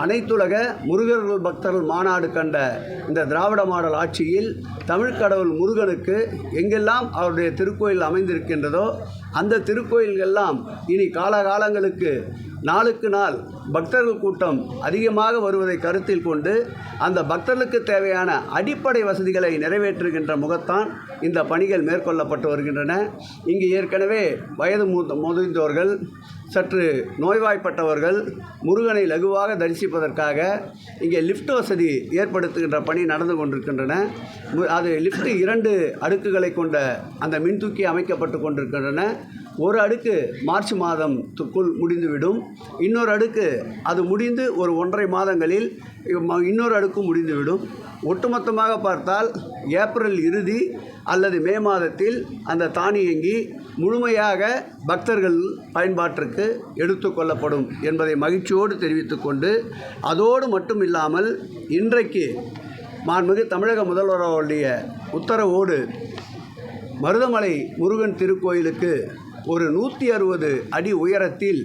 அனைத்துலக முருகர்கள் பக்தர்கள் மாநாடு கண்ட இந்த திராவிட மாடல் ஆட்சியில் தமிழ் கடவுள் முருகனுக்கு எங்கெல்லாம் அவருடைய திருக்கோயில் அமைந்திருக்கின்றதோ அந்த திருக்கோயில்கள்லாம் இனி காலகாலங்களுக்கு நாளுக்கு நாள் பக்தர்கள் கூட்டம் அதிகமாக வருவதை கருத்தில் கொண்டு அந்த பக்தர்களுக்கு தேவையான அடிப்படை வசதிகளை நிறைவேற்றுகின்ற முகத்தான் இந்த பணிகள் மேற்கொள்ளப்பட்டு வருகின்றன. இங்கு ஏற்கனவே வயது மூத்த முதிர்ந்தோர்கள் சற்று நோய்வாய்ப்பட்டவர்கள் முருகனை லகுவாக தரிசிப்பதற்காக இங்கே லிஃப்ட் வசதி ஏற்படுத்துகின்ற பணி நடந்து கொண்டிருக்கின்றன. அது லிஃப்ட் இரண்டு அடுக்குகளை கொண்ட அந்த மின்தூக்கி அமைக்கப்பட்டு கொண்டிருக்கின்றன. ஒரு அடுக்கு மார்ச் மாதத்துக்குள் முடிந்துவிடும். இன்னொரு அடுக்கு அது முடிந்து ஒரு ஒன்றரை மாதங்களில் இன்னொரு அடுக்கு முடிந்துவிடும். ஒட்டுமொத்தமாக பார்த்தால் ஏப்ரல் இறுதி அல்லது மே மாதத்தில் அந்த தானியங்கி முழுமையாக பக்தர்கள் பயன்பாட்டிற்கு எடுத்துக்கொள்ளப்படும் என்பதை மகிழ்ச்சியோடு தெரிவித்துக்கொண்டு அதோடு மட்டும் இல்லாமல் இன்றைக்கு மாண்புமிகு தமிழக முதல்வர் உத்தரவோடு மருதமலை முருகன் திருக்கோயிலுக்கு ஒரு நூற்றி அறுபது அடி உயரத்தில்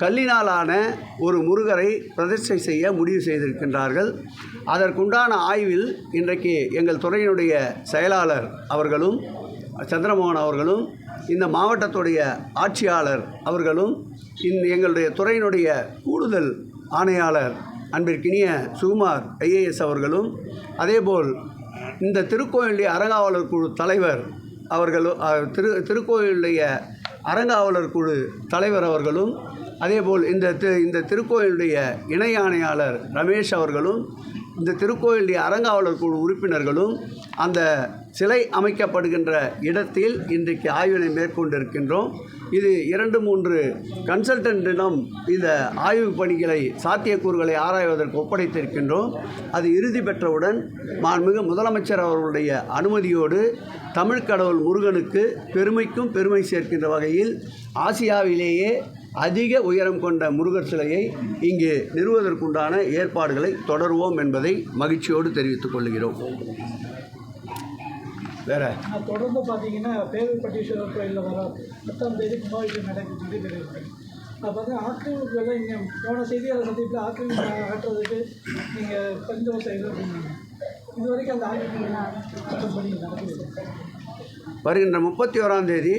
கல்லினாலான ஒரு முருகரை பிரதிஷ்டை செய்ய முடிவு செய்திருக்கின்றார்கள். அதற்குண்டான ஆய்வில் இன்றைக்கு எங்கள் துறையினுடைய செயலாளர் அவர்களும் சந்திரமோகன் அவர்களும் இந்த மாவட்டத்துடைய ஆட்சியாளர் அவர்களும் இந் எங்களுடைய துறையினுடைய கூடுதல் ஆணையாளர் அன்பிற்கினிய சுகுமார் ஐஏஎஸ் அவர்களும் அதேபோல் இந்த திருக்கோயிலுடைய அறங்காவலர் குழு தலைவர் அவர்களும் திரு திருக்கோயிலுடைய அறங்காவலர் குழு தலைவர் அவர்களும் அதேபோல் இந்த தி இந்த திருக்கோயிலுடைய இணை ஆணையாளர் ரமேஷ் அவர்களும் இந்த திருக்கோயிலுடைய அறங்காவலர் குழு உறுப்பினர்களும் அந்த சிலை அமைக்கப்படுகின்ற இடத்தில் இன்றைக்கு ஆய்வினை மேற்கொண்டிருக்கின்றோம். இது இரண்டு மூன்று கன்சல்டன்ட்டிடம் இந்த ஆய்வு பணிகளை சாத்தியக்கூறுகளை ஆராய்வதற்கு ஒப்படைத்திருக்கின்றோம். அது இறுதி பெற்றவுடன் மாண்புமிகு முதலமைச்சர் அவர்களுடைய அனுமதியோடு தமிழ் கடவுள் முருகனுக்கு பெருமைக்கும் பெருமை சேர்க்கின்ற வகையில் ஆசியாவிலேயே அதிக உயரம் கொண்ட முருகர் சிலையை இங்கு நிறுவுவதற்குண்டான ஏற்பாடுகளை தொடருவோம் என்பதை மகிழ்ச்சியோடு தெரிவித்துக் கொள்கிறோம். வேற? தொடர்ந்து பார்த்தீங்கன்னா பேருப்பட்டீஸ்வரர் கோயிலில் வர பத்தாம் தேதி கும்பாபிஷேகம் நடக்குது சொல்லி தெரிவிப்பேன் அப்போ வந்து ஆக்கிரமிப்புகள்லாம் இங்கே போன செய்தியாளர் சந்திப்பில் ஆக்கிரமிப்பு அகற்றுவதற்கு நீங்கள் பரிந்துரை செய்யணும் அப்படின்னாங்க. இது வரைக்கும் அந்த ஆக்கிரமிப்பு வருகின்ற முப்பத்தி ஓராம் தேதி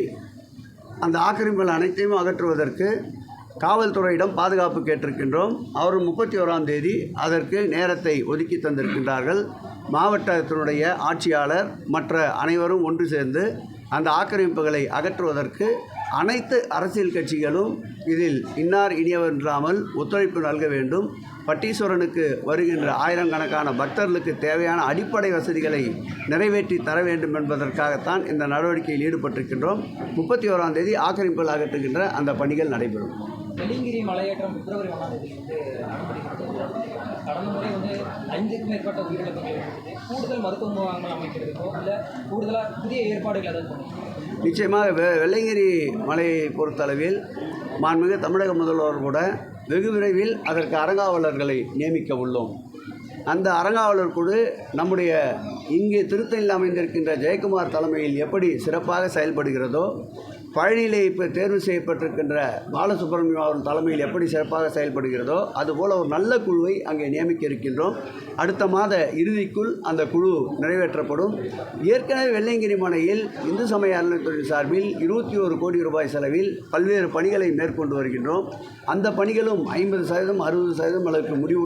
அந்த ஆக்கிரமிப்புகள் அனைத்தையும் அகற்றுவதற்கு காவல்துறையிடம் பாதுகாப்பு கேட்டிருக்கின்றோம். அவர் முப்பத்தி ஓராம் தேதி அதற்கு நேரத்தை ஒதுக்கி தந்திருக்கின்றார்கள். மாவட்டத்தினுடைய ஆட்சியாளர் மற்ற அனைவரும் ஒன்று சேர்ந்து அந்த ஆக்கிரமிப்புகளை அகற்றுவதற்கு அனைத்து அரசியல் கட்சிகளும் இதில் இன்னார் இனியவென்றாமல் ஒத்துழைப்பு நல்க வேண்டும். பட்டீஸ்வரனுக்கு வருகின்ற ஆயிரக்கணக்கான பக்தர்களுக்கு தேவையான அடிப்படை வசதிகளை நிறைவேற்றி தர வேண்டும் என்பதற்காகத்தான் இந்த நடவடிக்கையில் ஈடுபட்டிருக்கின்றோம். முப்பத்தி ஓராம் தேதி ஆக்கிரமிப்புகள் அகற்றுகின்ற அந்த பணிகள் நடைபெறும். வெள்ளிங்கிரி மலையேற்றம் பிப்ரவரி ஒன்றாம் தேதி வந்து. கடந்த முறை வந்து ஐந்துக்கும் மேற்பட்ட உயிரிழப்புகள் கூடுதல் மருத்துவ முகாம்கள் அமைக்கிறதுக்கோ இல்லை கூடுதலாக புதிய ஏற்பாடுகள் பண்ணுங்க நிச்சயமாக வெ வெள்ளையங்கிரி மலையை பொறுத்தளவில் மாண்புமிகு தமிழக முதல்வர் கூட வெகு விரைவில் அதற்கு அறங்காவலர்களை நியமிக்க உள்ளோம். அந்த அறங்காவலர் குழு நம்முடைய இங்கே திருத்தணியில் அமைந்திருக்கின்ற ஜெயக்குமார் தலைமையில் எப்படி சிறப்பாக செயல்படுகிறதோ பழனியிலே இப்போ தேர்வு செய்யப்பட்டிருக்கின்ற பாலசுப்ரமணியம் அவர்கள் தலைமையில் எப்படி சிறப்பாக செயல்படுகிறதோ அதுபோல் ஒரு நல்ல குழுவை அங்கே நியமிக்க இருக்கின்றோம். அடுத்த மாத இறுதிக்குள் அந்த குழு நிறைவேற்றப்படும். ஏற்கனவே வெள்ளையங்கிரி மலையில் இந்து சமய அறநிலைத்துறை சார்பில் இருபத்தி ஒரு கோடி ரூபாய் செலவில் பல்வேறு பணிகளை மேற்கொண்டு வருகின்றோம். அந்த பணிகளும் ஐம்பது சதவீதம் அறுபது சதவீதம் அளவுக்கு முடிவு